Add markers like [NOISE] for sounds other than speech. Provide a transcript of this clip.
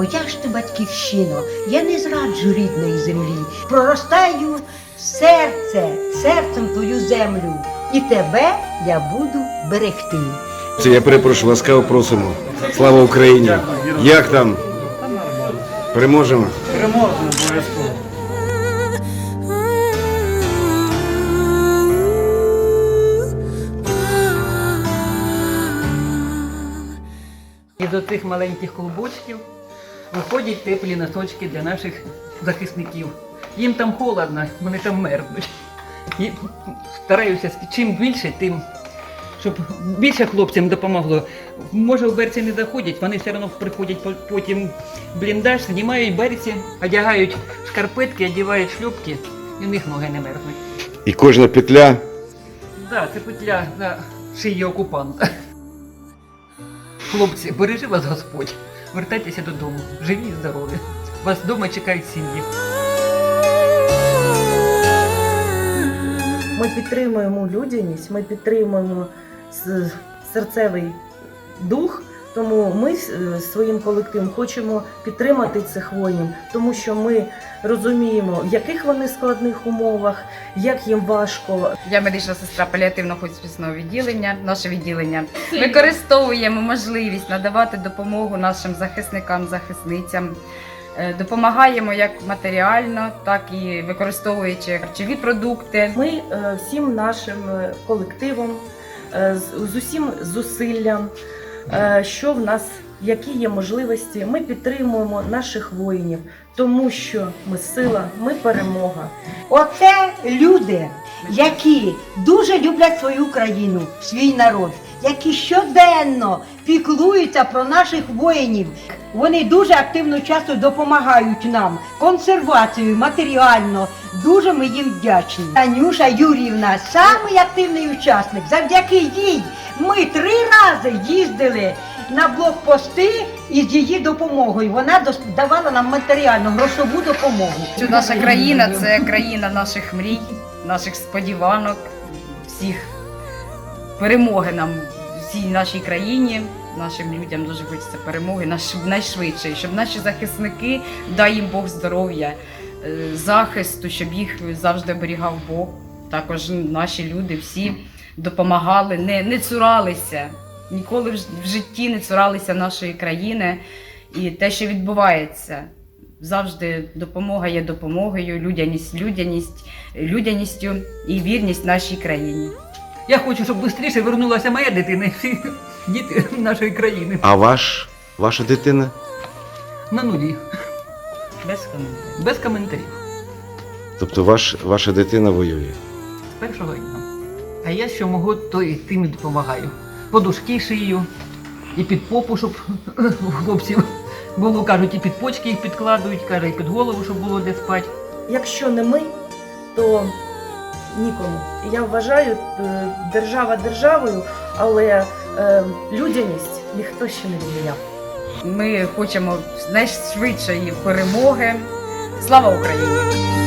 Моя ж ти батьківщино, я не зраджу рідної землі. Проростаю серце, серцем твою землю, і тебе я буду берегти. Це я перепрошую, ласкаво просимо. Слава Україні! Як там? Переможемо? Переможемо обов'язково. І до цих маленьких колбочків виходять теплі носочки для наших захисників. Їм там холодно, вони там мерзнуть. І стараюся чим більше, тим щоб більше хлопцям допомогло. Може, в берці не заходять, вони все одно приходять потім в бліндаж, знімають берці, одягають шкарпетки, одягають шлюпки, і в них ноги не мерзнуть. І кожна петля Так, це петля на шиї окупанта. Хлопці, бережи вас Господь. Вертайтеся додому, живі і здорові. Вас вдома чекають сім'ї. Ми підтримуємо людяність, ми підтримуємо серцевий дух. Тому ми е, своїм колективом хочемо підтримати цих воїнів, тому що ми розуміємо, в яких вони складних умовах, як їм важко. Я медична сестра паліативного хоспісного відділення. Наше відділення використовуємо можливість надавати допомогу нашим захисникам, захисницям. Е, Допомагаємо як матеріально, так і використовуючи харчові продукти. Ми е, всім нашим колективом, з, усім зусиллям, що в нас, які є можливості, ми підтримуємо наших воїнів, тому що ми сила, ми перемога. Оце люди, які дуже люблять свою країну, свій народ, які щоденно піклуються про наших воїнів. Вони дуже активно часто допомагають нам консервацією, матеріально. Дуже ми їм вдячні. Танюша Юрівна самий активний учасник. Завдяки їй ми три рази їздили на блокпости із її допомогою. Вона давала нам матеріальну грошову допомогу. Наша країна це країна наших мрій, наших сподіванок, всіх перемоги нам всій нашій країні. Нашим людям дуже хочеться перемоги наш- найшвидше, щоб наші захисники, дай їм Бог здоров'я, е, захисту, щоб їх завжди оберігав Бог. Також наші люди всі допомагали, не, не цуралися, ніколи в житті не цуралися нашої країни. І те, що відбувається, завжди допомога є допомогою, людяність, людяність, людяністю і вірність нашій країні. Я хочу, щоб швидше вернулася моя дитина і [LAUGHS] всі діти нашої країни. А ваш, ваша дитина? На нулі, Без коментарів. без коментарів. Тобто ваш, ваша дитина воює. З першого дня. А я що можу, то і тим і допомагаю. Подушки шию, і під попу, щоб у хлопців було, кажуть, і під почки їх підкладують, каже, і під голову, щоб було де спати. Якщо не ми, то нікому. Я вважаю е, держава державою, але е, людяність ніхто ще не відміняв. Ми хочемо найшвидшої перемоги. Слава Україні!